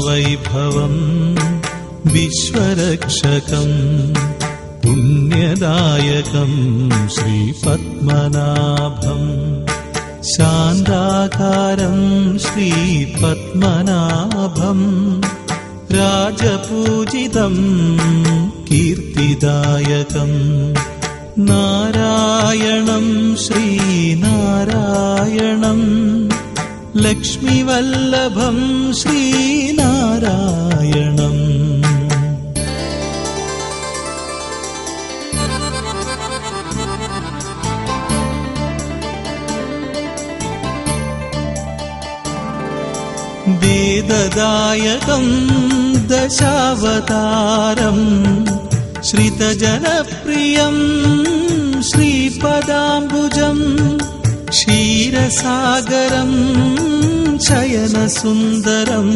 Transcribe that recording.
विष्णुवैभवम् विश्वरक्षकम् पुण्यदायकम् श्रीपद्मनाभम्। शान्ताकारम् श्रीपद्मनाभम्। राजपूजितम् कीर्तिदायकम्। नारायणम् श्रीनारायणम् लक्ष्मीवल्लभम् श्रीनारायणम्। वेददायकम् दशावतारम् श्रितजनप्रियम् श्रीपदाम्बुजम् क्षीरसागरम् ശയനസുന്ദരം